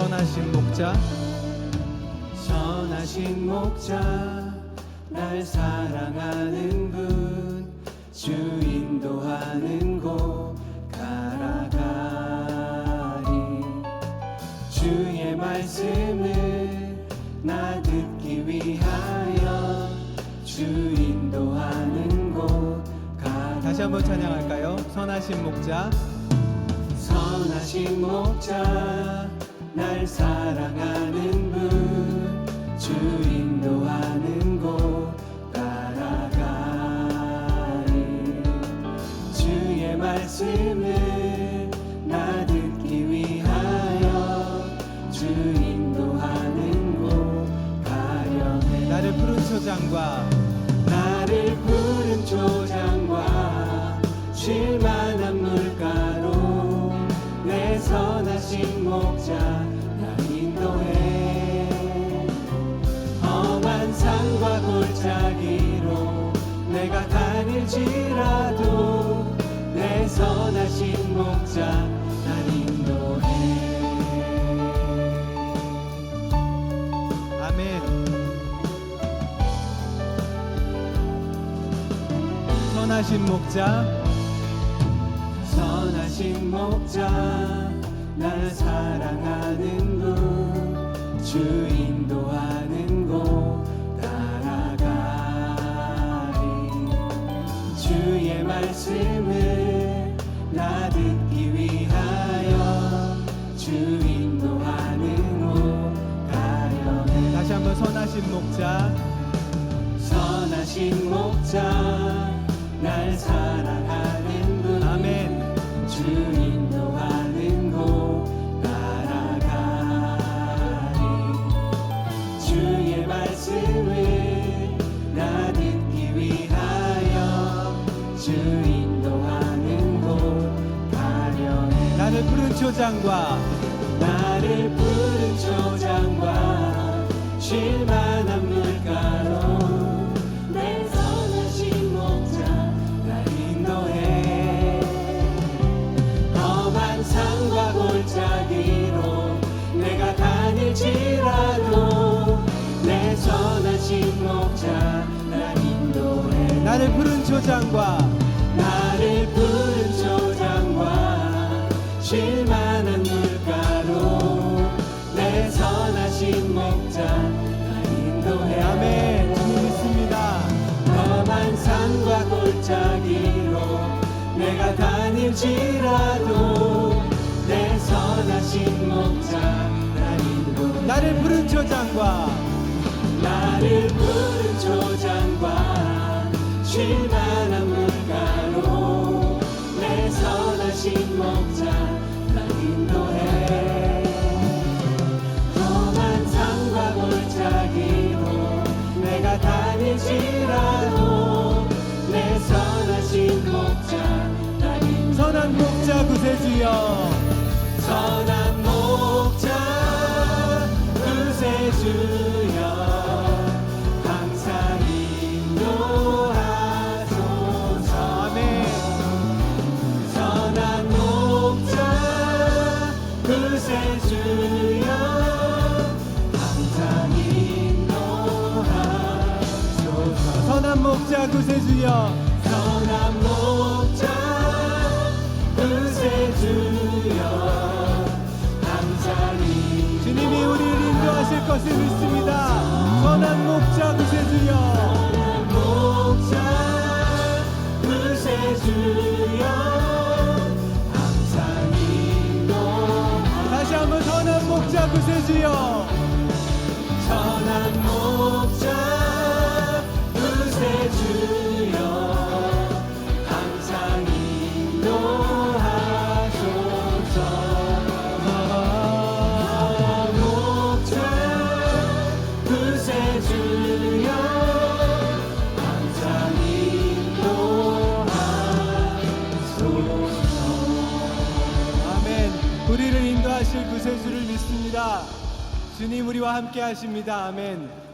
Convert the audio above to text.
선하신 목자. 선하신 목자 날 사랑하는 분. 주 인도하는 곳 가라가리. 주의 말씀을 나 듣기 위하여 주 인도하는 곳 가라 다시 한번 찬양할까요? 선하신 목자. 선하신 목자 날 사랑하는 분 주 인도 골짜기로 내가 다닐지라도 내 선하신 목자 나 인도해. 아멘. 선하신 목자. 선하신 목자 날 사랑하는 분 주 인 말씀을 나 듣기 위하여 주 인도하는 곳 가려해 다시 한번 선하신 목자. 선하신 목자 초장과 나를 푸른 초장과 쉴만한 물가로 내 선하신 목자 날 인도해. 험한 산과 골짜기로 내가 다닐지라도 내 선하신 목자 날 인도해. 나를 푸른 초장과 나를 푸른 다닐지라도 내 선하신 목자 나를 푸른 초장과 나를 푸른 초장과 쉴만한 물가로 내 선하신 목자 다닐지라도 내 선하신 목자 나 인도해 선한 목자 구세주여. 선한 목자 구세주여. 항상 인도하소서. 아멘. 선한 목자 구세주여 선한 목자 구세주여. 선한 목자 구세주여. 인도하소서 주님이 우리를 인도하실 것을 믿습니다. 선한 목자 구세주여. 목자 구세주여. 인도하 다시 한번 선한 목자 구세주여 우리를 인도하실 구세주를 믿습니다. 주님 우리와 함께 하십니다. 아멘